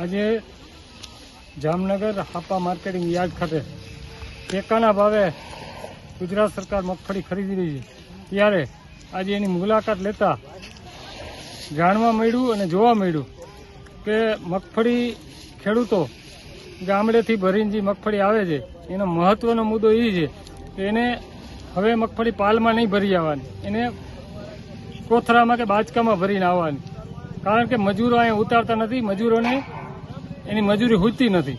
આજે Jamnagar Hapa marketing yard ખાતે ટેકાના ભાવે ગુજરાત સરકાર મગફળી ખરીદી રહી છે. ત્યારે આજે એની મુલાકાત લેતા જાણવા મળ્યું અને જોવા મળ્યું કે મગફળી ખેડૂતો ગામડેથી ભરીને જે મગફળી આવે છે, એનો મહત્વનો મુદ્દો એ છે કે એને હવે મગફળી પાલમાં નહીં ભરી આવવાની. એને કોથરામાં કે બાચકામાં ભરીને આવવાની. કારણ કે મજૂરો અહીંયા ઉતારતા નથી, મજૂરોને એની મજૂરી હોતી નથી.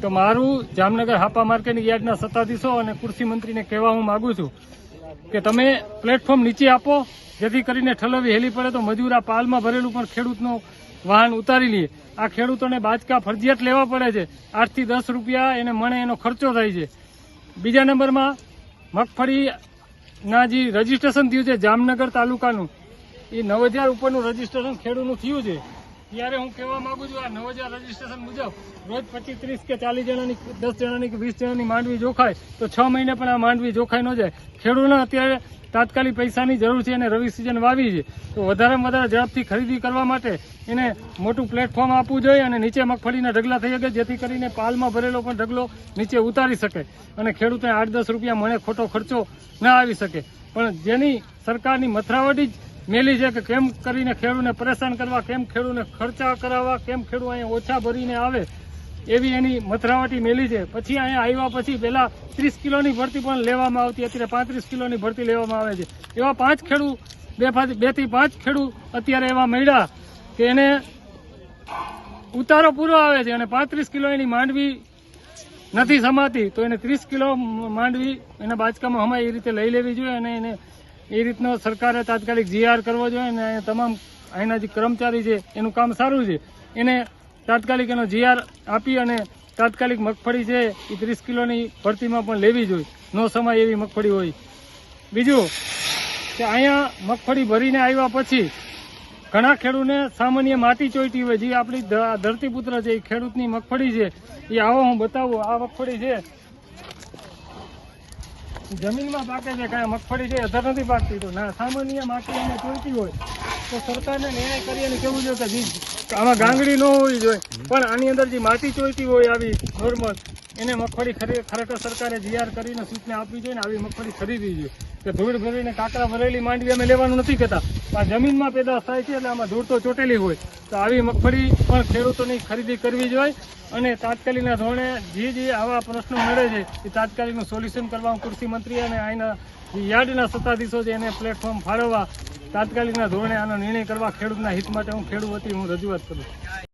તો મારું જામનગર હાપા માર્કેટિંગ યાર્ડના સત્તાધીશો અને કૃષિ મંત્રીને કહેવા હું માગું છું કે તમે પ્લેટફોર્મ નીચે આપો, જેથી કરીને ઠલવી હેલી પડે તો મજૂર આ પાલમાં ભરેલું પણ ખેડૂતનું વાહન ઉતારી લઈએ આ ખેડૂતોને બાચકા ફરજિયાત લેવા પડે છે. આઠથી દસ રૂપિયા એને મણે એનો ખર્ચો થાય છે. બીજા નંબરમાં મગફળીના જે રજીસ્ટ્રેશન થયું છે જામનગર તાલુકાનું, એ નવ હજાર ઉપરનું રજીસ્ટ્રેશન ખેડૂતનું થયું છે. ત્યારે હું કહેવા માંગુ છું, આ નવ હજાર રજીસ્ટ્રેશન મુજબ રોજ પચીસ, ત્રીસ કે ચાલીસ જણાની, દસ જણાની કે વીસ જણાની માંડવી જોખાય, તો છ મહિને પણ આ માંડવી જોખાઈ ન જાય. ખેડૂતને અત્યારે તાત્કાલિક પૈસાની જરૂર છે અને રવિ સિઝન વાવી છે તો વધારેમાં વધારે ઝડપથી ખરીદી કરવા માટે એને મોટું પ્લેટફોર્મ આપવું જોઈએ અને નીચે મગફળીના ઢગલા થઈ શકે, જેથી કરીને પાલમાં ભરેલો પણ ઢગલો નીચે ઉતારી શકે અને ખેડૂતને આઠ દસ રૂપિયા મળે ખોટો ખર્ચો ના આવી શકે. પણ જેની સરકારની મથરાવટી જ મેલી છે કે કેમ કરીને ખેડૂતને પરેશાન કરવા, કેમ ખેડૂતને ખર્ચા કરાવવા, કેમ ખેડૂત અહીંયા ઓછા ભરીને આવે, એવી એની મથરાવટી મેલી છે. પછી અહીંયા આવ્યા પછી પહેલા ત્રીસ કિલોની ભરતી પણ લેવામાં આવતી, અત્યારે પાંત્રીસ કિલોની ભરતી લેવામાં આવે છે. એવા પાંચ ખેડૂત બે પાંચ- બેથી પાંચ ખેડૂત અત્યારે એવા મળ્યા કે એને ઉતારો પૂરો આવે છે અને પાંત્રીસ કિલો એની માંડવી નથી સમાતી, તો એને ત્રીસ કિલો માંડવી એના બાચકામાં હમાય એ રીતે લઈ લેવી જોઈએ અને એને એ રીતનો સરકારે તાત્કાલિક જીઆર કરવો જોઈએ અને તમામ અહીંના જે કર્મચારી છે, એનું કામ સારું છે. એને તાત્કાલિક એનો જીઆર આપી અને તાત્કાલિક મગફળી છે, એ ત્રીસ કિલોની ભરતીમાં પણ લેવી જોઈએ. નો સમય એવી મગફળી હોય. બીજું કે અહીંયા મગફળી ભરીને આવ્યા પછી ઘણા ખેડૂતને સામાન્ય માટી ચોઈટી હોય. જે આપણી ધરતીપુત્ર છે, એ ખેડૂતની મગફળી છે, એ આવો હું બતાવું, આ મગફળી છે જમીનમાં પાકે છે, કાંઈ મગફળી છે અધર નથી પાકતી. તો ના, સામાન્ય માટી એને ચોઈટી હોય તો સરકારને નિર્ણય કરી અને કેવું જોઈએ કે આમાં ગાંગડી ન હોવી જોઈએ. પણ આની અંદર જે માટી ચોઈતી હોય આવી નોર્મલ, એને મગફળી ખરે- ખરેખર સરકારે જીઆર કરીને સૂચના આપવી જોઈએ ને આવી મગફળી ખરીદવી જોઈએ. કે ધૂળ ભરીને કાંકરા ભરેલી માંડવી અમે લેવાનું નથી કહેતા. પણ જમીનમાં પેદાશ થાય છે એટલે આમાં ધૂળ તો ચોટેલી હોય. તો આવી મગફળી પણ ખેડૂતોની ખરીદી કરવી જોઈએ અને તાત્કાલિકના ધોરણે જે જે આવા પ્રશ્નો મળે છે, એ તાત્કાલિકનું સોલ્યુશન કરવા કૃષિ મંત્રી અને અહીંના યાર્ડના સત્તાધીશો છે એને પ્લેટફોર્મ ફાળવવા તાત્કાલિકના ધોરણે આનો નિર્ણય કરવા ખેડૂતના હિત માટે હું ખેડૂત હું રજૂઆત કરું